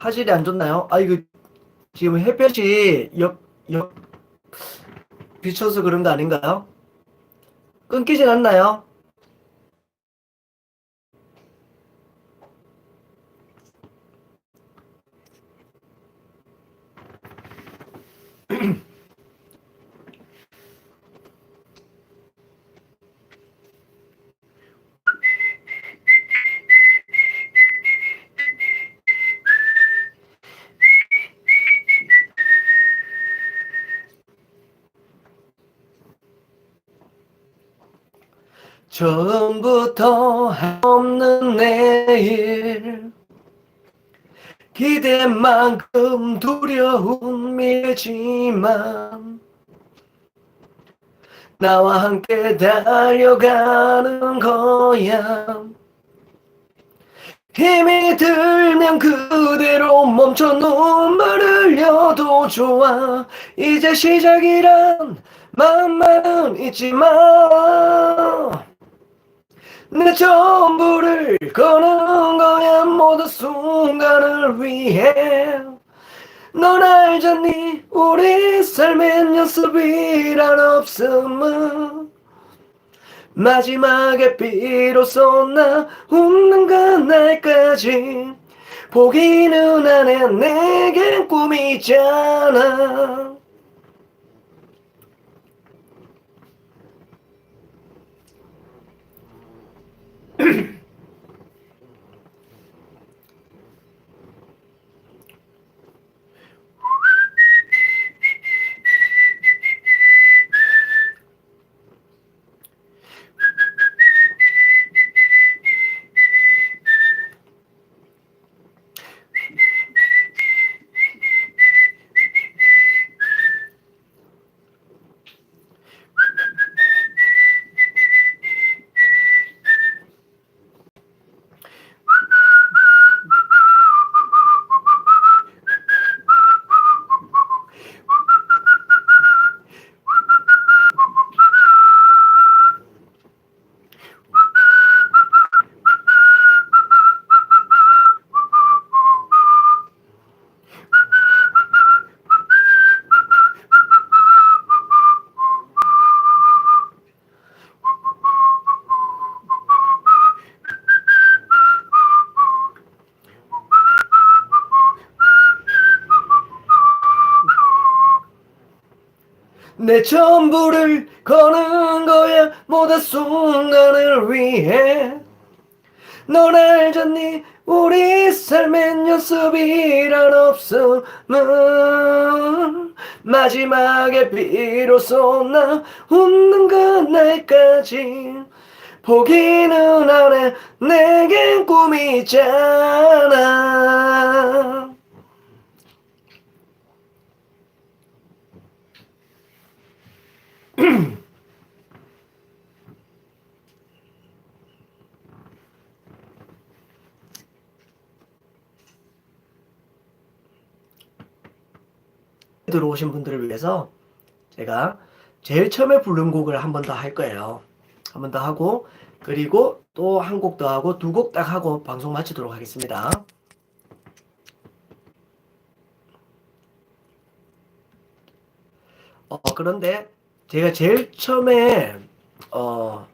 화질이 안 좋나요? 아, 이거 지금 햇볕이 역, 역, 비춰서 그런 거 아닌가요? 끊기진 않나요? 처음부터 없는 내일. 기대만큼 두려운 미지만 나와 함께 달려가는 거야. 힘이 들면 그대로 멈춰 눈물 흘려도 좋아. 이제 시작이란 마음만 잊지 마 내 전부를 거는 거야 모든 순간을 위해. 넌 알잖니 우리 삶엔 연습이란 없음은. 마지막에 비로소 나 웃는 그날까지. 보기는 안해 내겐 꿈이잖아 내 전부를 거는 거야 모든 순간을 위해. 넌 알잖니 우리 삶엔 연습이란 없음은. 마지막에 비로소 나 웃는 그날까지. 포기는 안해 내겐 꿈이잖아 들어오신 분들을 위해서 제가 제일 처음에 부른 곡을 한 번 더 할 거예요. 한 번 더 하고 그리고 또 한 곡 더 하고 두 곡 딱 하고 방송 마치도록 하겠습니다. 어, 그런데 제가 제일 처음에 어,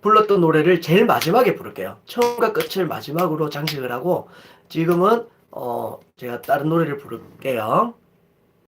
불렀던 노래를 제일 마지막에 부를게요. 처음과 끝을 마지막으로 장식을 하고 지금은 어, 제가 다른 노래를 부를게요.